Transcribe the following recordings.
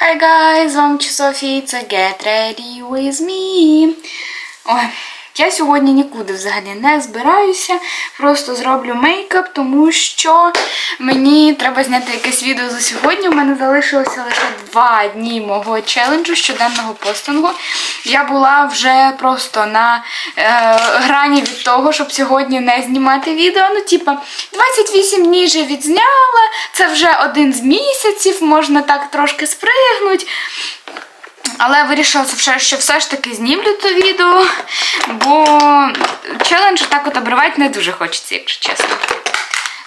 Hi guys, з вами Софія, це Get Ready With Me. Ой, я сьогодні нікуди взагалі не збираюся, просто зроблю мейкап, тому що мені треба зняти якесь відео за сьогодні. У мене залишилося лише два дні мого челенджу щоденного постингу. Я була вже просто на е, грані від того, щоб сьогодні не знімати відео. Ну, типа, 28 днів вже відзняла, це вже один з місяців, можна так трошки спригнути. Але вирішила, що все ж таки знімлю це відео, бо челендж так от обривати не дуже хочеться, якщо чесно.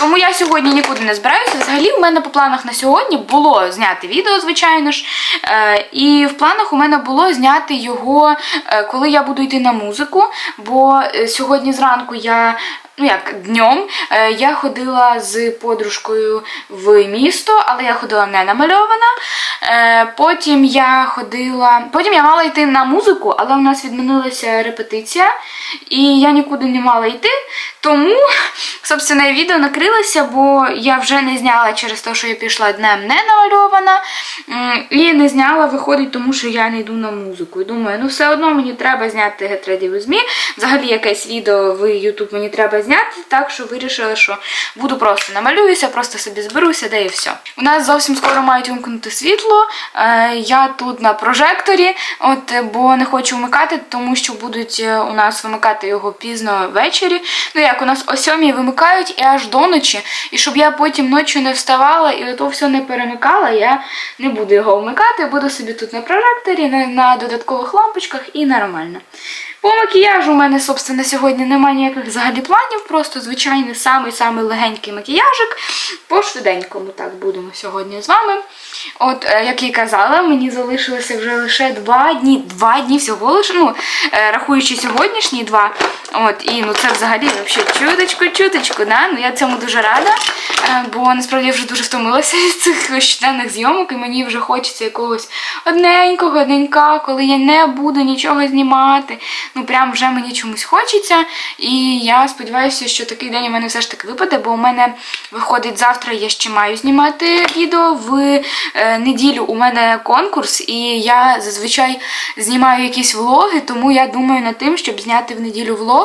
Тому я сьогодні нікуди не збираюся. Взагалі, у мене по планах на сьогодні було зняти відео, звичайно ж. Е, і в планах у мене було зняти його, е, коли я буду йти на музику. Бо е, сьогодні зранку я. Ну, як днем я ходила з подружкою в місто, але я ходила не намальована. Е, Потім я ходила. Потім я мала йти на музику, але у нас відмінилася репетиція, і я нікуди не мала йти. Тому, собственно, відео накрилося, бо я вже не зняла через те, що я пішла днем не намальована. І не зняла, виходить, тому що я не йду на музику. І думаю, ну все одно мені треба зняти Ready With Me. Взагалі якесь відео в YouTube мені треба зняти, так що вирішила, що буду просто намалююся, просто собі зберуся, де і все. У нас зовсім скоро мають вимкнути світло. Е, Я тут на прожекторі, от, бо не хочу вмикати, тому що будуть е, у нас вимикати його пізно ввечері. Ну як у нас о сьомій вимикають і аж до ночі. І щоб я потім ночі не вставала і ото все не перемикала, я не буду його вмикати, буду собі тут на прожекторі, на, на додаткових лампочках і нормально. По макіяжу у мене, собственно, сьогодні немає ніяких взагалі планів, просто звичайний самий-самий легенький макіяжик. По швиденькому так будемо сьогодні з вами. От, е, як і казала, мені залишилося вже лише два дні. Два дні всього лише, ну, е, рахуючи сьогоднішні два. От, і ну це взагалі вообще чуточку-чуточку, да? Ну я цьому дуже рада, е, бо насправді я вже дуже втомилася від цих щоденних зйомок, і мені вже хочеться якогось одненького дненька, коли я не буду нічого знімати. Ну прям вже мені чомусь хочеться. І я сподіваюся, що такий день у мене все ж таки випаде, бо у мене виходить завтра, я ще маю знімати відео. В е, неділю у мене конкурс, і я зазвичай знімаю якісь влоги, тому я думаю над тим, щоб зняти в неділю влог.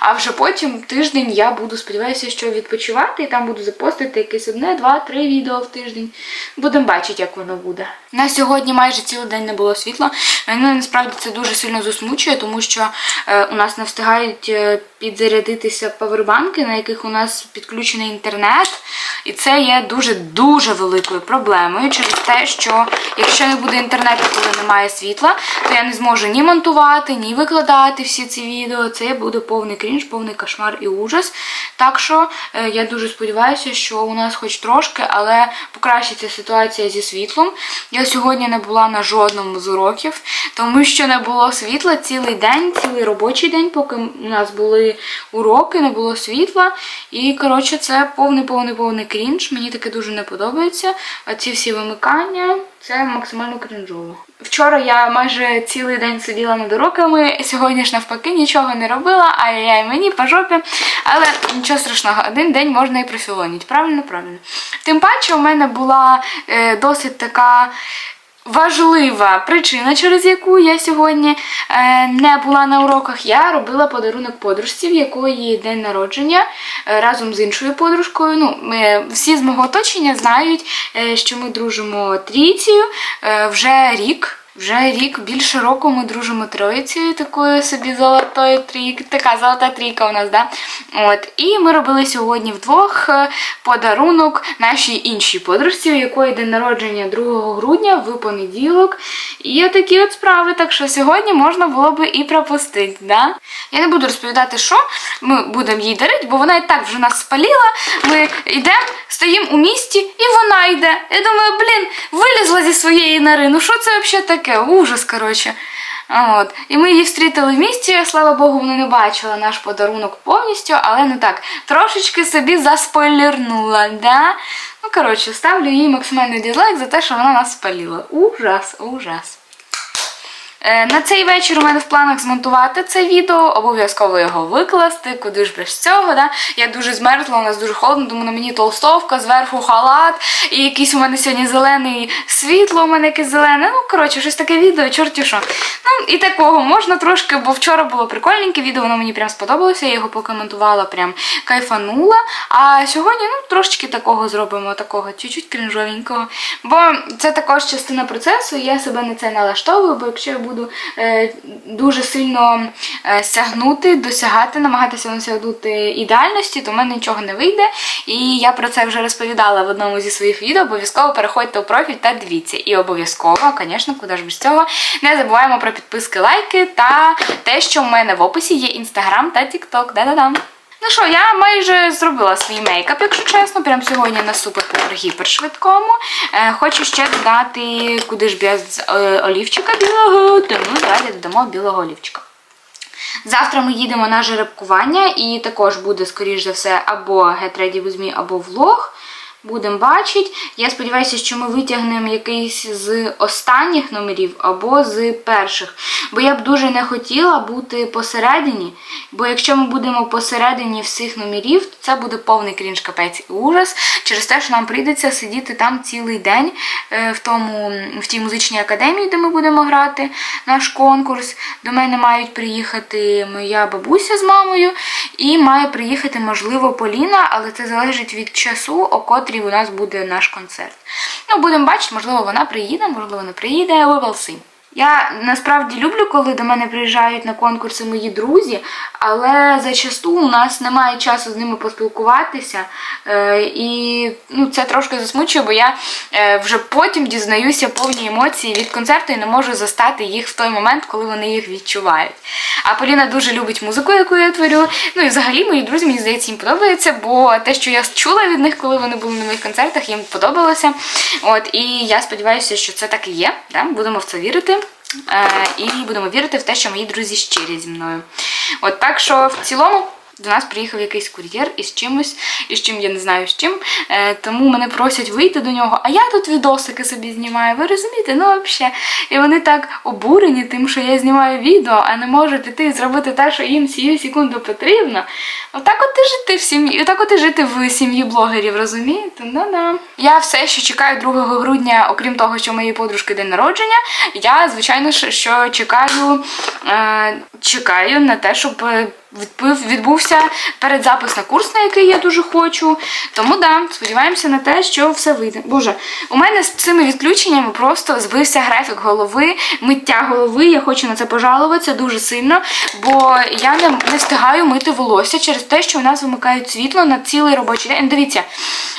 А вже потім тиждень я буду сподіваюся, що відпочивати, і там буду запостити якесь одне, два, три відео в тиждень. Будемо бачити, як воно буде. На сьогодні майже цілий день не було світла. Мене насправді це дуже сильно засмучує, тому що е, у нас не встигають е, підзарядитися павербанки, на яких у нас підключений інтернет. І це є дуже-дуже великою проблемою через те, що якщо не буде інтернету, коли немає світла, то я не зможу ні монтувати, ні викладати всі ці відео. Це буде повний крінж, повний кошмар і ужас. Так що е, я дуже сподіваюся, що у нас хоч трошки, але покращиться ситуація зі світлом. Я сьогодні не була на жодному з уроків, тому що не було світла цілий день, цілий робочий день, поки у нас були уроки, не було світла. І, коротше, це повний-повний-повний крінж. Мені таке дуже не подобається. А ці всі вимикання це максимально крінжово. Вчора я майже цілий день сиділа над уроками, сьогодні ж навпаки нічого не робила, ай-яй мені по жопі. Але нічого страшного, один день можна і профілонити. Правильно, правильно. Тим паче, у мене була е, досить така. Важлива причина, через яку я сьогодні е, не була на уроках, я робила подарунок подружці, в якої день народження е, разом з іншою подружкою. Ну, ми, всі з мого оточення знають, е, що ми дружимо трійцею е, вже рік. Вже рік, більше року ми дружимо троїцею, такою собі золотою трійк, така золота трійка у нас, да? От. І ми робили сьогодні вдвох е, подарунок нашій іншій подружці, у якої день народження 2 грудня в понеділок. І отакі от справи. Так що сьогодні можна було би і пропустити. Да? Я не буду розповідати, що ми будемо їй дарити, бо вона і так вже нас спаліла. Ми йдемо, стоїмо у місті, і вона йде. Я думаю, блін, вилізла зі своєї нори. Ну що це взагалі таке? Ужас, коротше. От. І ми її встрітили в місті, слава Богу, вона не бачила наш подарунок повністю, але ну так, трошечки собі заспойлернула. Да? Ну, коротше, ставлю їй максимальний дизлайк за те, що вона нас спалила. Ужас, ужас. Е, На цей вечір у мене в планах змонтувати це відео, обов'язково його викласти, куди ж без цього. Да? Я дуже змерзла, у нас дуже холодно, тому на мені толстовка, зверху халат, і якийсь у мене сьогодні зелений світло, у мене якесь зелене. Ну, коротше, щось таке відео, чорті що. Ну, і такого можна трошки, бо вчора було прикольненьке відео, воно мені прям сподобалося, я його покоментувала, прям кайфанула. А сьогодні, ну, трошечки такого зробимо, такого чуть-чуть крінжовенького. Бо це також частина процесу, і я себе на це налаштовую, бо якщо я буду е, дуже сильно е, сягнути, досягати, намагатися досягнути ідеальності, то в мене нічого не вийде. І я про це вже розповідала в одному зі своїх відео. Обов'язково переходьте у профіль та дивіться. І обов'язково, звісно, куди ж без цього, не забуваємо про підписки, лайки та те, що в мене в описі є інстаграм та тікток. Да-да-да. Ну що, я майже зробила свій мейкап, якщо чесно, прям сьогодні на супер-пупер гіпершвидкому. Е, хочу ще додати, куди ж без е, олівчика білого, тому давайте додамо білого олівчика. Завтра ми їдемо на жеребкування і також буде, скоріш за все, або With Me, або влог. Будемо бачити. Я сподіваюся, що ми витягнемо якийсь з останніх номерів або з перших. Бо я б дуже не хотіла бути посередині. Бо якщо ми будемо посередині всіх номерів, то це буде повний крінж капець і ужас. Через те, що нам прийдеться сидіти там цілий день е, в тому в тій музичній академії, де ми будемо грати наш конкурс. До мене мають приїхати моя бабуся з мамою, і має приїхати, можливо, Поліна, але це залежить від часу, о котрій у нас буде наш концерт. Ну, будемо бачити, можливо, вона приїде, можливо, не приїде, we will see. Я насправді люблю, коли до мене приїжджають на конкурси мої друзі, але зачасту у нас немає часу з ними поспілкуватися. Е, і ну, це трошки засмучує, бо я е, вже потім дізнаюся повні емоції від концерту і не можу застати їх в той момент, коли вони їх відчувають. А Поліна дуже любить музику, яку я творю. Ну і взагалі мої друзі, мені здається, їм подобається, бо те, що я чула від них, коли вони були на моїх концертах, їм подобалося. От, і я сподіваюся, що це так і є. Да? Будемо в це вірити. Е, і будемо вірити в те, що мої друзі щирі зі мною. От так що в цілому. До нас приїхав якийсь кур'єр із чимось, із чим я не знаю з чим. Е, тому мене просять вийти до нього, а я тут відосики собі знімаю. Ви розумієте? Ну взагалі. І вони так обурені тим, що я знімаю відео, а не можуть іти і зробити те, що їм сію секунду потрібно. Отак от і жити в сім'ї, отак от і жити в сім'ї блогерів, розумієте? Ну да. Я все ще чекаю 2 грудня, окрім того, що моєї подружки день народження. Я, звичайно, що чекаю, е, чекаю на те, щоб. Відбув, відбувся передзапис на курс, на який я дуже хочу. Тому да, сподіваємося на те, що все вийде. Боже, у мене з цими відключеннями просто збився графік голови, миття голови. Я хочу на це пожалуватися дуже сильно, бо я не, не встигаю мити волосся через те, що у нас вимикають світло на цілий робочий день. Дивіться,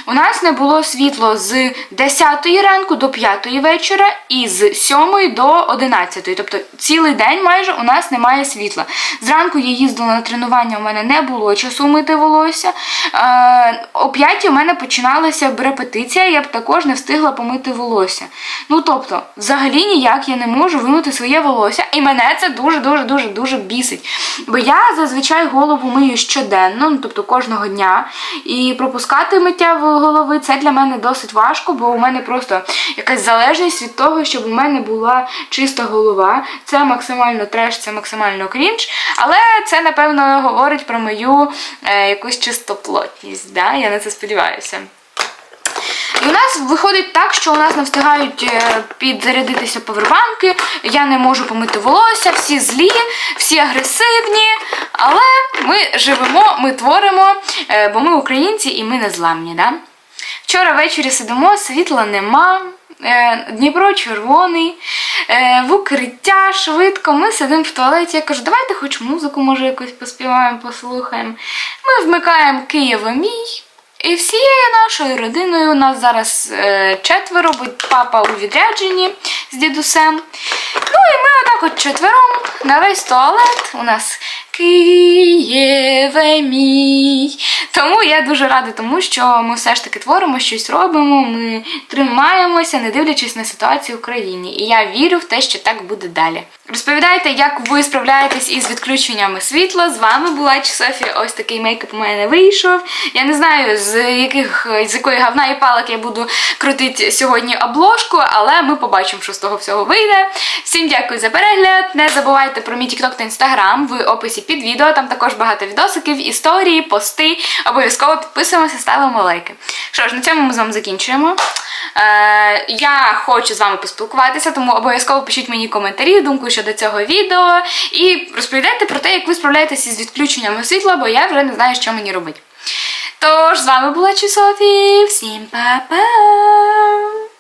у нас не було світло з 10 ранку до 5 вечора і з 7 до 11. Тобто цілий день майже у нас немає світла. Зранку я їздила на тренування, у мене не було часу мити волосся. Е, о 5 у мене починалася репетиція, я б також не встигла помити волосся. Ну тобто, взагалі ніяк я не можу вимити своє волосся, і мене це дуже-дуже дуже дуже бісить. Бо я зазвичай голову мию щоденно, ну тобто кожного дня. І пропускати миття голови це для мене досить важко, бо у мене просто якась залежність від того, щоб у мене була чиста голова. Це максимально треш, це максимально крінж. Але це, напевно, говорить про мою е, якусь чистоплотність. Да? Я на це сподіваюся. І у нас виходить так, що у нас не встигають е, підзарядитися повербанки, я не можу помити волосся, всі злі, всі агресивні. Але ми живемо, ми творимо, е, бо ми українці і ми не зламні. Да? Вчора ввечері сидимо, світла нема. е, Дніпро червоний, в укриття швидко. Ми сидимо в туалеті. Я кажу, давайте хоч музику, може, якось поспіваємо, послухаємо. Ми вмикаємо Києва мій. І всією нашою родиною у нас зараз е, четверо, бо папа у відрядженні з дідусем. Ну і ми отак от четвером на весь туалет у нас Києве мій. Тому я дуже рада тому, що ми все ж таки творимо, щось робимо, ми тримаємося, не дивлячись на ситуацію в країні. І я вірю в те, що так буде далі. Розповідайте, як ви справляєтесь із відключеннями світла. З вами була Чи Софія. Ось такий мейкап у мене вийшов. Я не знаю, з яких з якої говна і палок я буду крутити сьогодні обложку, але ми побачимо, що з того всього вийде. Всім дякую за перегляд. Не забувайте про мій TikTok та Instagram в описі під відео. Там також багато відосиків, історії, пости. Обов'язково підписуємося, ставимо лайки. Що ж, на цьому ми з вами закінчуємо. Е, я хочу з вами поспілкуватися, тому обов'язково пишіть мені коментарі, думку щодо цього відео і розповідайте про те, як ви справляєтеся з відключеннями світла, бо я вже не знаю, що мені робити. Тож, з вами була Софі. Всім па-па!